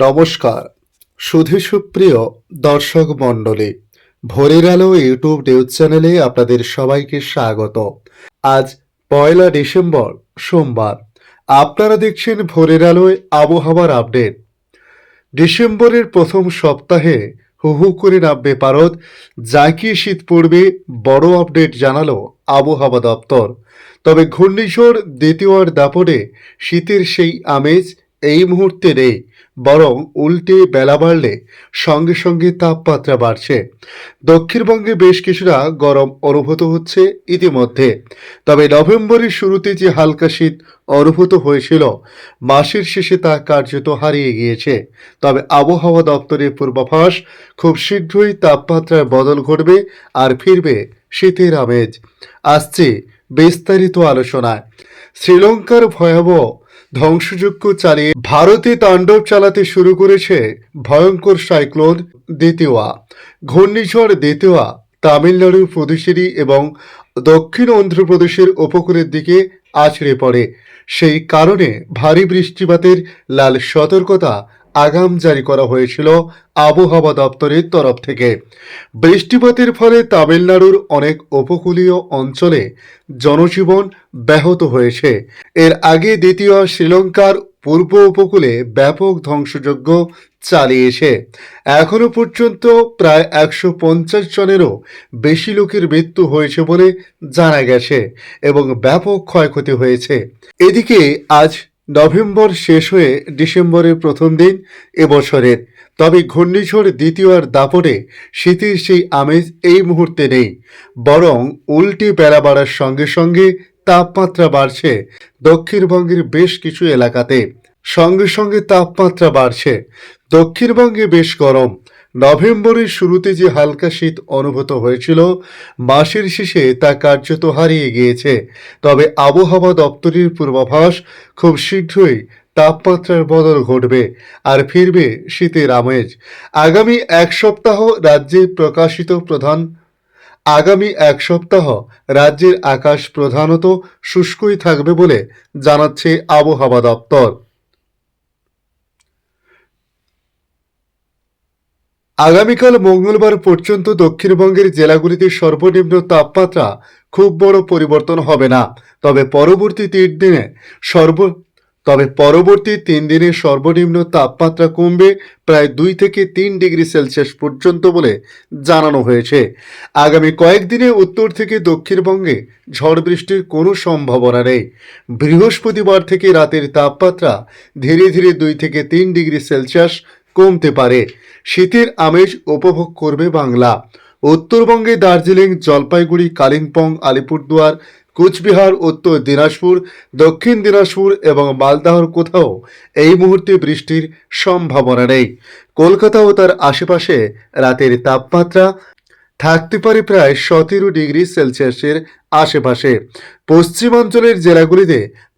নমস্কার। সুধী সুপ্রিয় দর্শক মণ্ডলী, ভোরের আলো ইউটিউব নিউজ চ্যানেলে আপনাদের সবাইকে স্বাগত। আজ পয়লা ডিসেম্বর, সোমবার। আপনারা দেখছেন ভোরের আলোয় আবহাওয়ার আপডেট। ডিসেম্বরের প্রথম সপ্তাহে হু হু করে নামবে পারদ জাঁকি শীত পড়বে বড় আপডেট জানালো আবহাওয়া দপ্তর। তবে ঘূর্ণিঝড় দ্বিতীয়র দাপটে শীতের সেই আমেজ এই মুহূর্তে নেই। বরং উল্টে বেলা বাড়লে সঙ্গে সঙ্গে তাপমাত্রা বাড়ছে। দক্ষিণবঙ্গে বেশ কিছুটা গরম অনুভূত হচ্ছে ইতিমধ্যে। তবে নভেম্বরের শুরুতে যে হালকা শীত অনুভূত হয়েছিল, মাসের শেষে তা কার্যত হারিয়ে গিয়েছে। তবে আবহাওয়া দপ্তরের পূর্বাভাস, খুব শীঘ্রই তাপমাত্রায় বদল ঘটবে আর ফিরবে শীতের আমেজ। আসছে বিস্তারিত আলোচনায়। শ্রীলঙ্কার ভয়াবহ ধ্বংসযজ্ঞ চালিয়ে ভারতে তাণ্ডব চালাতে শুরু করেছে ভয়ঙ্কর সাইক্লোন দ্বিতীয়া ঘূর্ণিঝড় দ্বিতীয়া তামিলনাড়ু পুদুচেরি এবং দক্ষিণ অন্ধ্রপ্রদেশের উপকূলের দিকে আছড়ে পড়ে। সেই কারণে ভারী বৃষ্টিপাতের লাল সতর্কতা আগাম জারি করা হয়েছিল আবহাওয়া দপ্তরের তরফ থেকে। বৃষ্টিপাতের ফলে তামিলনাড়ুর অনেক উপকূলীয় অঞ্চলে জনজীবন ব্যাহত হয়েছে। এর আগে দ্বিতীয় শ্রীলঙ্কার পূর্ব উপকূলে ব্যাপক ধ্বংসযজ্ঞ চালিয়েছে। এখনও পর্যন্ত প্রায় একশো পঞ্চাশ জনেরও বেশি লোকের মৃত্যু হয়েছে বলে জানা গেছে এবং ব্যাপক ক্ষয়ক্ষতি হয়েছে। এদিকে আজ নভেম্বর শেষ হয়ে ডিসেম্বরের প্রথম দিন এবছরের তবে ঘূর্ণিঝড় দ্বিতীয়ার দাপটে শীতের সেই আমেজ এই মুহূর্তে নেই। বরং উল্টে বেড়া বাড়ার সঙ্গে সঙ্গে তাপমাত্রা বাড়ছে দক্ষিণবঙ্গের বেশ কিছু এলাকাতে। সঙ্গে সঙ্গে তাপমাত্রা বাড়ছে। দক্ষিণবঙ্গে বেশ গরম। নভেম্বরের শুরুতে যে হালকা শীত অনুভূত হয়েছিল, মাসের শেষে তা কার্যত হারিয়ে গিয়েছে। তবে আবহাওয়া দপ্তরের পূর্বাভাস, খুব শীঘ্রই তাপমাত্রার বদল ঘটবে আর ফিরবে শীতের আমেজ। আগামী এক সপ্তাহ রাজ্যে প্রকাশিত প্রধান, আগামী এক সপ্তাহ রাজ্যের আকাশ প্রধানত শুষ্কই থাকবে বলে জানাচ্ছে আবহাওয়া দপ্তর। আগামীকাল মঙ্গলবার পর্যন্ত দক্ষিণবঙ্গের জেলাগুলিতে সর্বনিম্ন তাপমাত্রা খুব বড় পরিবর্তন হবে না। তবে পরবর্তী তিন দিনে সর্ব, তবে পরবর্তী তিন দিনে সর্বনিম্ন তাপমাত্রা কমবে প্রায় দুই থেকে তিন ডিগ্রি সেলসিয়াস পর্যন্ত বলে জানানো হয়েছে। আগামী কয়েকদিনে উত্তর থেকে দক্ষিণবঙ্গে ঝড় বৃষ্টির কোনো সম্ভাবনা নেই। বৃহস্পতিবার থেকে রাতের তাপমাত্রা ধীরে ধীরে দুই থেকে তিন ডিগ্রি সেলসিয়াস কমতে পারে। শীতের আমেজ উপভোগ করবে বাংলা। উত্তরবঙ্গে দার্জিলিং, জলপাইগুড়ি, কালিম্পং, আলিপুরদুয়ার, কুচবিহার, উত্তর দিনাজপুর, দক্ষিণ দিনাজপুর এবং মালদাহর কোথাও এই মুহূর্তে বৃষ্টির সম্ভাবনা নেই। কলকাতা ও তার আশেপাশে রাতের তাপমাত্রা থাকতে পারে প্রায় সতেরো ডিগ্রি সেলসিয়াসের আশেপাশে। পশ্চিমাঞ্চলের জেলাগুলিতে